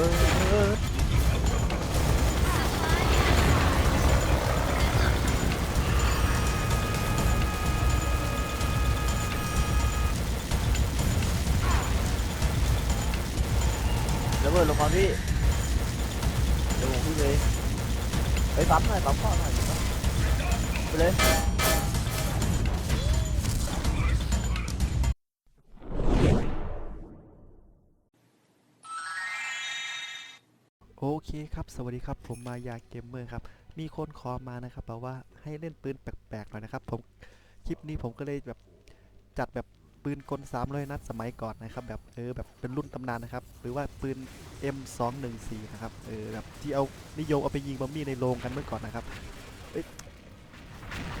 Öğ, öğ, öğ. โอเคครับ สวัสดีครับ ผมมายาเกมเมอร์ครับ มีคนขอมานะครับบอกว่าให้เล่นปืนแปลกๆหน่อยนะครับ ผมคลิปนี้ผมก็เลยแบบจัดแบบปืนกล300นัดสมัยก่อนนะครับ แบบเออแบบเป็นรุ่นตำนานนะครับ หรือว่าปืน M214 นะครับ เออแบบที่เอานิยมเอาไปยิงบอมบี้ในโรงกันเมื่อก่อนนะครับเอ้ย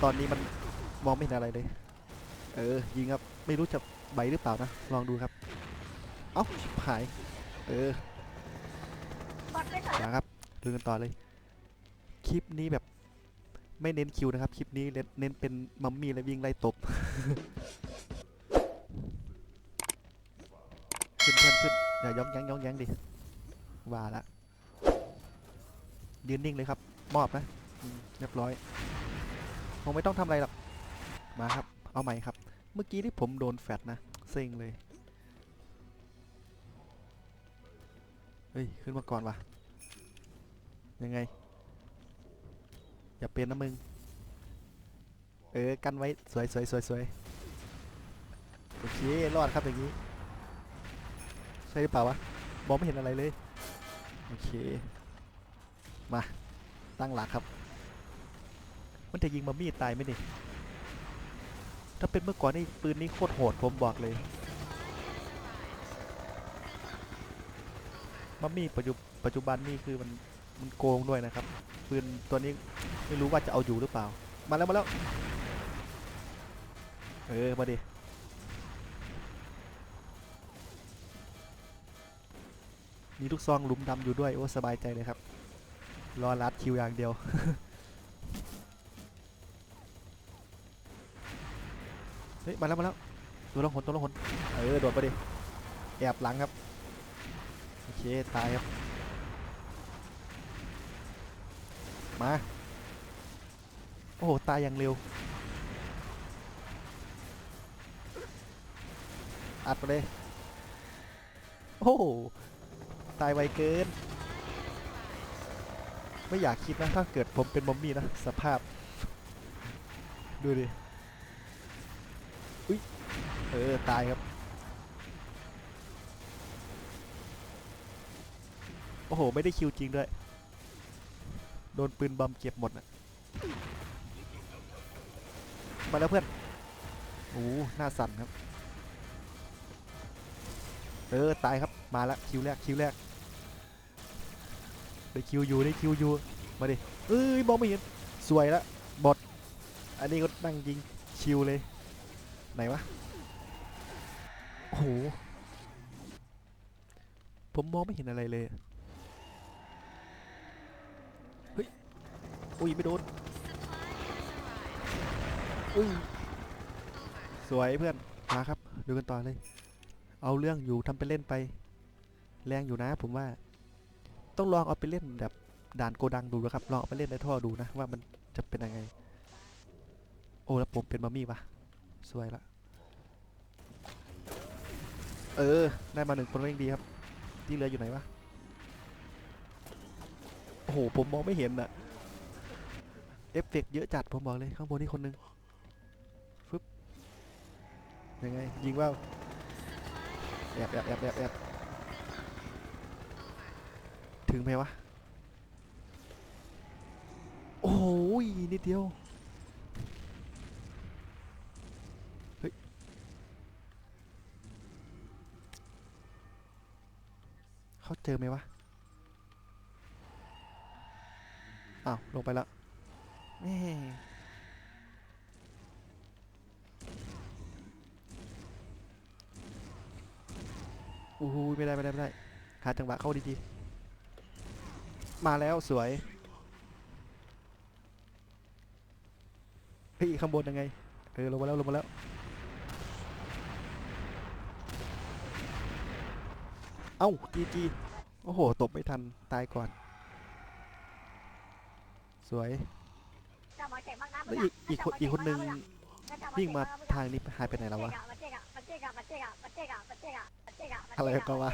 ตอนนี้มันมองไม่เห็นอะไรเลย เออยิงครับ ไม่รู้จะใบหรือเปล่านะ ลองดูครับ เอ้าชิบหาย เออ นะครับดูกันต่อเลย คลิปนี้แบบไม่เน้นคิวนะครับ คลิปนี้เน้นเป็นมัมมี่และวิ่งไล่ตบขึ้นเพื่อนขึ้นอย่าย้องแย้งย้องแย้งดิว่าละยืนนิ่งเลยครับ มอบนะเรียบร้อยคงไม่ต้องทำอะไรหรอกมาครับ เอาใหม่ครับ เมื่อกี้ที่ผมโดนแฟดนะเซ็งเลย เฮ้ย ขึ้นมาก่อนวะยังไง อย่าเป็นนะมึง เออ กันไว้ สวยสวยสวยสวยโอเค รอดครับอย่างนี้ ใช่หรือเปล่าวะ มองไม่เห็นอะไรเลย โอเค มา ตั้งหลักครับ มันจะยิงมามีดตายไหมนี่ ถ้าเป็นเมื่อก่อนนี่ปืนนี้โคตรโหดผมบอกเลย มัมมี่ปัจจุปัจจุบันนี่คือมันมันโกงด้วยนะครับปืนตัวนี้ไม่รู้ว่าจะเอาอยู่หรือเปล่า มาแล้วมาแล้ว เออมาดิมีลูกซองหลุมดำอยู่ด้วยโอ้สบายใจเลยครับ รอรัดคิวอย่างเดียวเฮ้ยมาแล้วมาแล้วตัวละหนตัวละหนเออโดดไปดิแอบหลังครับ เคตายครับ มา โอ้โห ตายอย่างเร็ว อัดไปเลย โอ้โห ตายไวเกิน ไม่อยากคิดนะ ถ้าเกิดผมเป็นมอมมี่นะ สภาพ ดูดิ อุ้ย เออ ตายครับ โอ้โห ไม่ได้คิวจริงด้วย โดนปืนบอมเก็บหมดอะมาแล้วเพื่อน โอ้โหน้าสั่นครับ เออ ตายครับ มาแล้วคิวแรก คิวแรก ได้คิวอยู่ได้คิวอยู่ มาดิ เอ้ยมองไม่เห็น สวยละบอดอันนี้ก็นั่งยิงชิวเลย ไหนวะ โอ้โห ผมมองไม่เห็นอะไรเลย อุ้ยไม่โดนอุ้ยสวยเพื่อนมาครับดูกันต่อเลย เอาเรื่องอยู่ทำไปเล่นไป แรงอยู่นะผมว่า ต้องลองเอาไปเล่นแบบด่านโกดังดูนะครับลองเอาไปเล่นในท่อดูนะว่ามันจะเป็นยังไง โอ้แล้วผมเป็นมามี่ปะสวยละเออ ได้มาหนึ่งคนก็ยังดีครับ ที่เหลืออยู่ไหนวะ โอ้โห ผมมองไม่เห็นอะ เอฟเฟกต์เยอะจัดผมบอกเลยข้างบนนี่คนหนึงฟึบยังไงยิงว่าวแอบแอบแอบแอบแอบถึงไหมวะ โอ้ยนิดเดียวเฮ้ยเขาเจอไหมวะอ้าวลงไปแล้ว แม่โอ้โหไม่ได้ไม่ได้ไม่ได้หาจังหวะเข้าดีๆ มาแล้วสวยเฮ้ยข้างบนยังไงเออลงมาแล้วลงมาแล้วเอ้าจีจีโอ้โห ตบไม่ทัน ตายก่อน สวย แล้วอีกอีกคนอีกคนหนึ่งวิ่งมาทางนี้หายไปไหนแล้ววะ อะไรกันวะ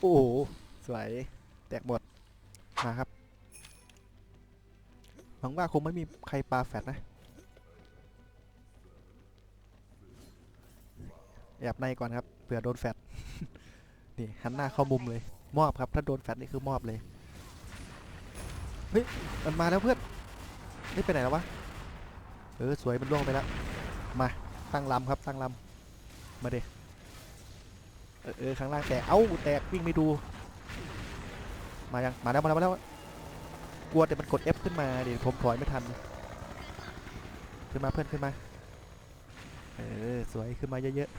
โอ้โหสวยแตกหมด มาครับ หวังว่าคงไม่มีใครปาแฟดนะ แอบในก่อนครับเผื่อโดนแฟดนี่หันหน้าเข้ามุมเลย มอบครับ ถ้าโดนแฟดนี่คือมอบเลย เฮ้ยมันมาแล้วเพื่อนนี่ไปไหนแล้ววะเออสวยมันล่วงไปแล้วมาตั้งลำครับตั้งลำมาเดเออเออข้างล่างแตกเอ้าแตกวิ่งไม่ดู มายังมาแล้วมาแล้วมาแล้วกลัวแต่มันกด F ขึ้นมาเดี๋ยวผมถอยไม่ทันขึ้นมาเพื่อนขึ้นมาเออสวยขึ้นมาเยอะๆ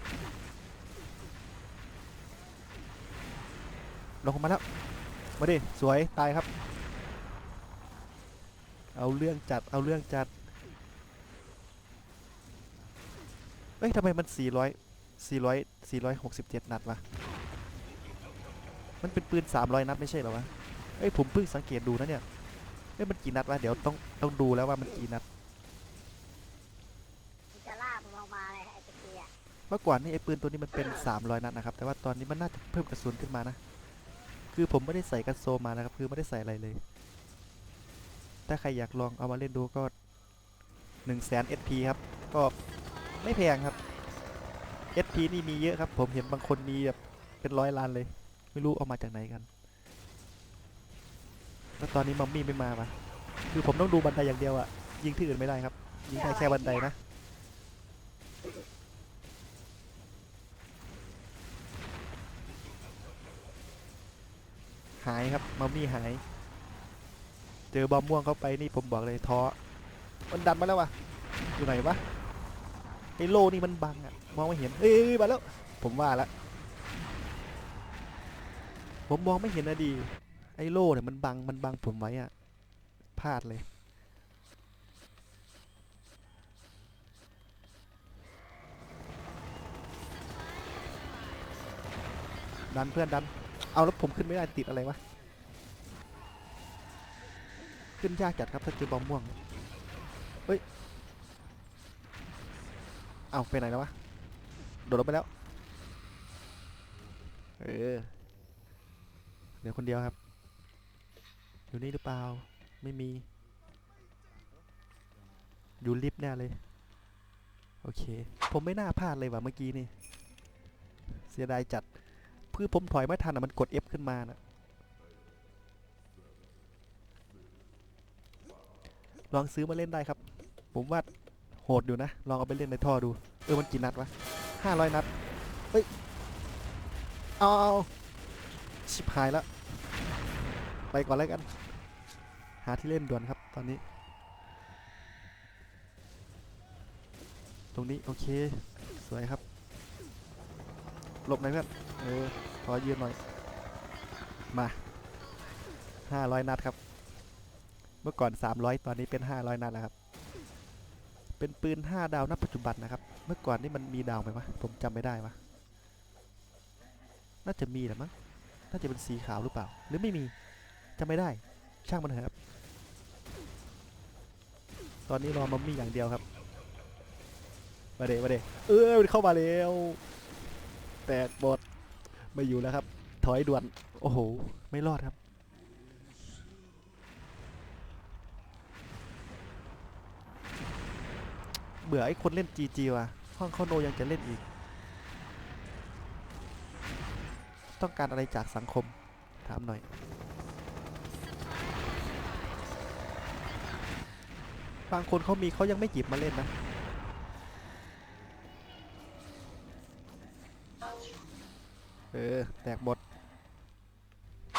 ลงมาแล้วมาดิสวยตายครับ เอาเรื่องจัด เอาเรื่องจัด เอ้ยทำไมมัน 400 400 467 นัดวะ มันเป็นปืน 300 นัดไม่ใช่เหรอวะ เอ้ยผมเพิ่งสังเกตดูนะเนี่ย เอ้ยมันกี่นัดวะ เดี๋ยวต้องต้องดูแล้วว่ามันกี่นัดจะล่าผมออกมาเลยไอ้ตะเกียเมื่อก่อนนี่ไอ้ปืนตัวนี้มันเป็น 300 นัดนะครับ แต่ว่าตอนนี้มันน่าจะเพิ่มกระสุนขึ้นมานะ คือผมไม่ได้ใส่กันโซมมานะครับ คือไม่ได้ใส่อะไรเลย ถ้าใครอยากลองเอามาเล่นดูก็1 0 0 0 0 0 SP ครับ ก็ไม่แพงครับ SP นี่มีเยอะครับ ผมเห็นบางคนมีแบบเป็นร้อยล้านเลย ไม่รู้เอามาจากไหนกัน แล้วตอนนี้มัมมี่ไม่มาปะคือผมต้องดูบันไดอย่างเดียวอะยิงที่อื่นไม่ได้ครับ ยิงได้แค่บันไดนะหายครับมัมมี่หาย เจอบอมม่วงเข้าไปนี่ผมบอกเลยท้อมันดันมาแล้ววะอยู่ไหนวะไอโลนี่มันบังอะมองไม่เห็นเอ้ยมาแล้วผมว่าละผมมองไม่เห็นนะดีไอโลเนี่ยมันบังมันบังผมไว้อะพลาดเลยดันเพื่อนดัน เอาแล้วผมขึ้นไม่ได้ติดอะไรวะ ขึ้นยากจัดครับถ้าเจอบอมม่วงเฮ้ยเอาไปไหนแล้ววะโดดลงไปแล้วเออเดี๋ยวคนเดียวครับ อยู่นี่หรือเปล่าไม่มี อยู่ลิฟต์แน่เลย โอเค ผมไม่น่าพลาดเลยว่ะเมื่อกี้นี่ เสียดายจัด เพื่อผมถอยไม่ทันอะมันกด F ขึ้นมานะ ลองซื้อมาเล่นได้ครับ ผมว่าโหดอยู่นะ ลองเอาไปเล่นในท่อดู เออมันกี่นัดวะห้าร้อยนัด เฮ้ยเอาเอเอาชิบหายแล้ว ไปก่อนแล้วกัน หาที่เล่นด่วนครับตอนนี้ ตรงนี้โอเค สวยครับหลบหน่อยเพื่อน เออ ขอยืนหน่อย มาห้าร้อยนัดครับ มื่อก่อนสามร้อยตอนนี้เป็นห้าร้อยนัดแล้วครับ เป็นปืนห้าดาวณปัจจุบันนะครับ เมื่อก่อนนี่มันมีดาวไหมวะ ผมจำไม่ได้วะ น่าจะมีแหละมั้ง น่าจะเป็นสีขาวหรือเปล่า หรือไม่มีจำไม่ได้ ช่างมันเถอะครับ ตอนนี้รอมัมมี่อย่างเดียวครับ มาเดมาเดเออเข้ามาแล้วแตกบดไม่อยู่แล้วครับ ถอยด่วน โอ้โห ไม่รอดครับ เบื่อไอ้คนเล่น GG ว่ะห้องเขาโนยังจะเล่นอีก ต้องการอะไรจากสังคม ถามหน่อย บางคนเขามีเขายังไม่หยิบมาเล่นนะ เออ แตกหมด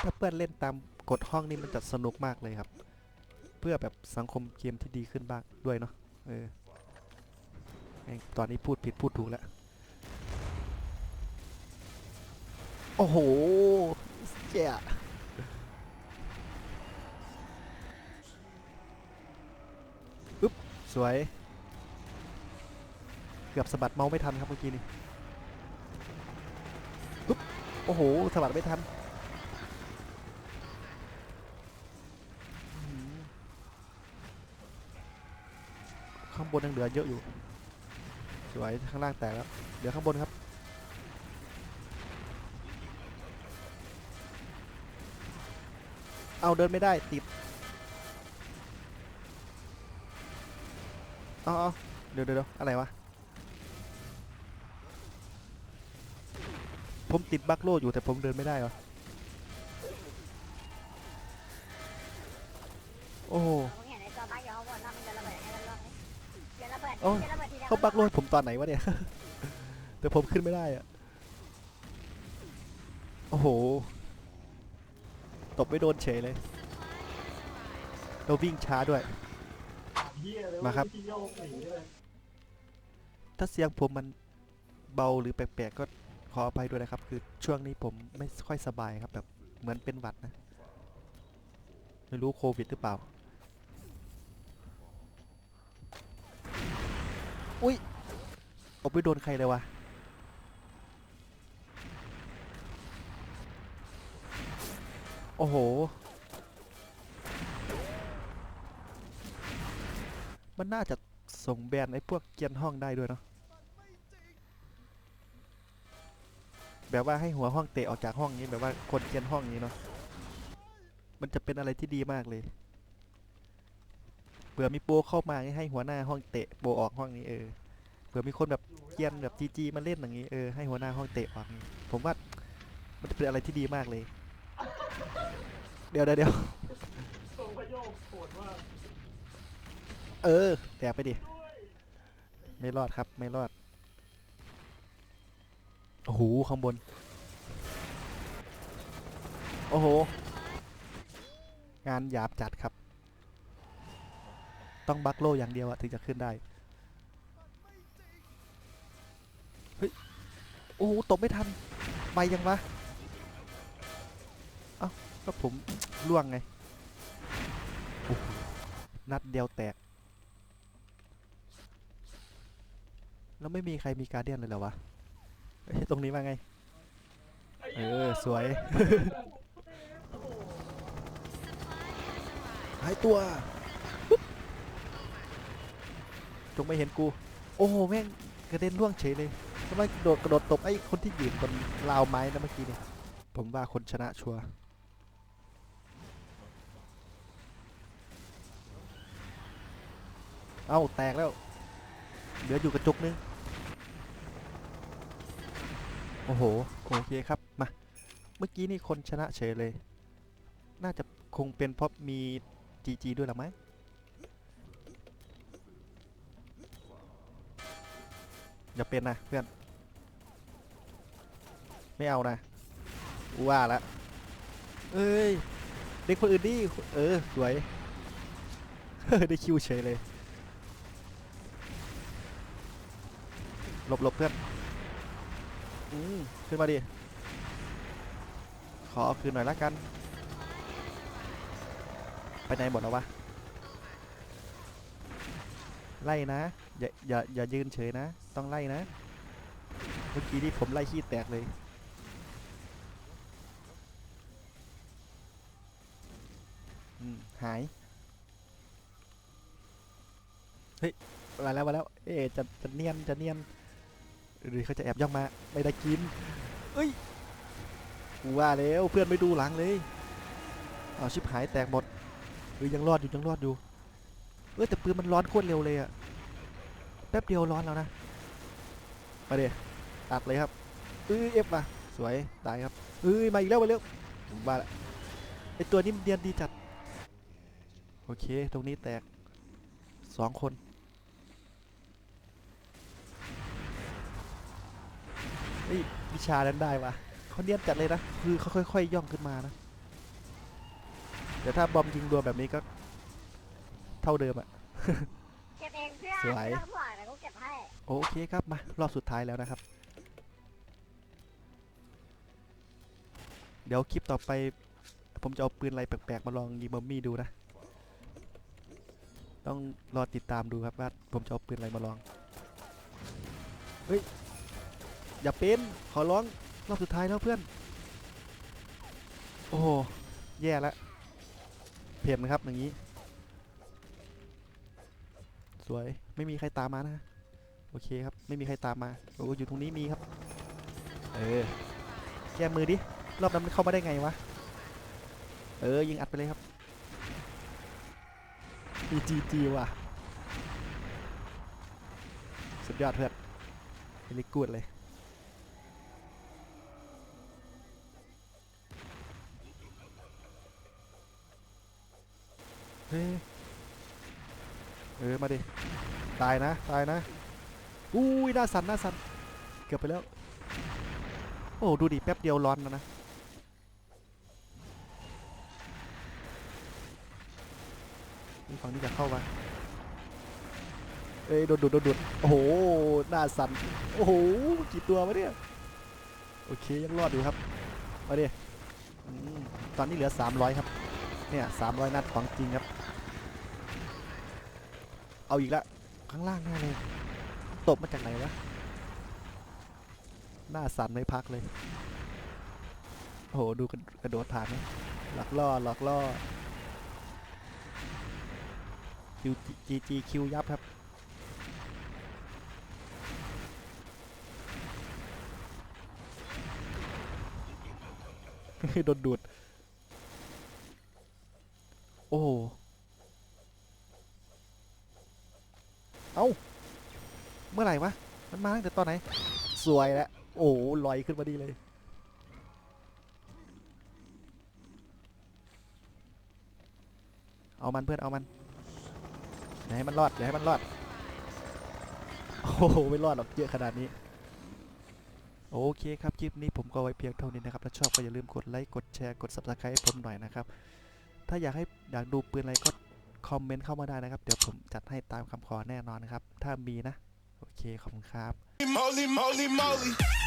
ถ้าเพื่อนเล่นตามกฎห้องนี่มันจะสนุกมากเลยครับ เพื่อแบบสังคมเกมที่ดีขึ้นบ้างด้วยเนาะเออ ตอนนี้พูดผิดพูดถูกแล้ว โอ้โหเจ๊ะอึ๊บ สวย เกือบสะบัดเมาส์ไม่ทันครับเมื่อกี้นี่โอ้โหสวัดไม่ทันข้างบนยังเหลือเยอะอยู่ สวยข้างล่างแตกแล้วเหลือข้างบนครับเอาเดินไม่ได้ติดเอาเอาเดี๋ยวเดี๋ยวอะไรวะผมติดบักโลอยู่แต่ผมเดินไม่ได้เหรอ เดี๋ยวระเบิดทีเดียวเขาบักโลให้ผมตอนไหนวะเนี่ย แต่ผมขึ้นไม่ได้อะโอ้โห ตบไม่โดนเฉยเลย เราวิ่งช้าด้วย มาครับ ถ้าเสียงผมมันเบาหรือแปลกๆก็ขออภัยด้วยนะครับ คือช่วงนี้ผมไม่ค่อยสบายครับแบบเหมือนเป็นหวัดนะ ไม่รู้โควิดหรือเปล่า อุ้ยผมไปโดนใครเลยวะโอ้โห มันน่าจะส่งแบนไอ้พวกเกียนห้องได้ด้วยเนาะ แบบว่าให้หัวห้องเตะออกจากห้องนี้แบบว่าคนเกียนห้องนี้เนาะ มันจะเป็นอะไรที่ดีมากเลย เผื่อมีโปรเข้ามาให้หัวหน้าห้องเตะโปรออกห้องนี้เออเผื่อมีคนแบบเกียนแบบจีจีมาเล่นอย่างนี้เออให้หัวหน้าห้องเตะออกนี้ผมว่ามันจะเป็นอะไรที่ดีมากเลย เดี๋ยวเดี๋ยวเดี๋ยวทรงพยโหดมากเออแตกไปดิไม่รอดครับไม่รอดโอ้โหข้างบน โอ้โห งานหยาบจัดครับ ต้องบักโลอย่างเดียวอะถึงจะขึ้นได้ เฮ้ย โอ้โหตบไม่ทันไปยังวะ เอ้า ก็ผมล่วงไง นัดเดียวแตก แล้วไม่มีใครมีการเดียนเลยเหรอวะอตรงนี้ว่าไง เออ สวยหายตัวปุ๊บจ งไม่เห็นกู โอ้โหแม่งกระเด็นล่วงเฉยเลยทำไมโดดกระโดดตบไอ้คนที่ยืนบนราวไม้นะเมื่อกี้เนี่ยผมว่าคนชนะชัวร์เอ้าแตกแล้ว เหลืออยู่กระจุกนึง โอ้โห โอเคครับ มา เมื่อกี้นี่คนชนะเฉยเลย น่าจะคงเป็นเพราะมี GG ด้วยหรือไหม อย่าเป็นนะเพื่อน ไม่เอานะกูว่าละเอ้ยเด็กคนอื่นดิเออสวยได้คิวเฉยเลยหลบหลบเพื่อนอืมขึ้นมาดิขอเอาคืนหน่อยละกัน ไปไหนหมดแล้ววะไล่นะ อย่าอย่าอย่ายืนเฉยนะ ต้องไล่นะ เมื่อกี้ที่ผมไล่ขี้แตกเลยหาย เฮ้ยมาแล้วมาแล้ว เอ๊ะจะจะเนียนจะเนียน หรือเขาจะแอบย่องมา ไม่ได้กิน เอ้ย กูว่าแล้วเพื่อนไม่ดูหลังเลย เอาชิบหายแตกหมดเอ้ยยังรอดอยู่ยังรอดอยู่ เอ้ยแต่ปืนมันร้อนโคตรเร็วเลยอะแป๊บเดียวร้อนแล้วนะ มาเดี๋ยตัดเลยครับเอ้ยเอฟมาสวยตายครับเอ้ยมาอีกแล้วมาเร็วผมาละไอตัวนี้มันเดียนดีจัดโอเคตรงนี้แตกสองคนเฮ้ยวิชานั้นได้วะเขาเนียนจัดเลยนะคือเขาค่อยๆย่องขึ้นมานะแต่ถ้าบอมยิงรวมแบบนี้ก็เท่าเดิมอะเก็บเองเพื่อนสวย โอเคครับ มารอบสุดท้ายแล้วนะครับ เดี๋ยวคลิปต่อไป ผมจะเอาปืนอะไรแปลกๆ มาลองยิงบอมมี่ดูนะ ต้องรอติดตามดูครับว่าผมจะเอาปืนอะไรมาลอง เฮ้ย อย่าเป็น ขอร้องรอบสุดท้ายแล้วเพื่อน โอ้โห แย่แล้วเพียนนะครับอย่างนี้ สวย ไม่มีใครตามมานะ โอเคครับ ไม่มีใครตามมาโอ้อยู่ตรงนี้มีครับ เออ แก้มือดิ รอบนั้นมันเข้ามาได้ไงวะ เออ ยิงอัดไปเลยครับมีจีจีว่ะ สุดยอดเพื่อนเฮลิกูดเลย เฮ้ยเออ มาดิ ตายนะ ตายนะ อุ้ยหน้าสั่นหน้าสั่นเกือบไปแล้ว โอ้ดูดิแป๊บเดียวร้อนแล้วนะมีฝั่งนี้จะเข้ามาเอ้ยโดดโดดโดดโดโอ้โหหน้าสั่นโอ้โหกี่ตัววะเนี่ยโอเคยังรอดอยู่ครับมาดิตอนนี้เหลือ 300 ครับเนี่ย300 นัดของจริงครับ เอาอีกแล้วข้างล่างแน่เลย บมาจากไหนวะ หน้าสั่นไม่พักเลยโอ้โหดูกระกระโดดผ่านนะหลอกล่อหลอกล่อคิวจีจีคิวยับครับโดนดูด โอ้โหเอ้า เมื่อไหร่วะ มันมาตั้งแต่ตอนไหน สวยแล้ว โอ้โหลอยขึ้นมาดีเลย เอามันเพื่อน เอามันอย่าให้มันรอดอย่าให้มันรอด โอ้โห ไม่รอดหรอกเยอะขนาดนี้ โอเคครับ คลิปนี้ผมก็ไว้เพียงเท่านี้นะครับ ถ้าชอบก็อย่าลืมกดไลค์ กดแชร์ กด subscribe ให้ผมหน่อยนะครับ ถ้าอยากให้อยากดูปืนอะไรก็คอมเมนต์เข้ามาได้นะครับ เดี๋ยวผมจัดให้ตามคำขอแน่นอนนะครับ ถ้ามีนะ โอเค ขอบคุณครับ Moly, moly, moly.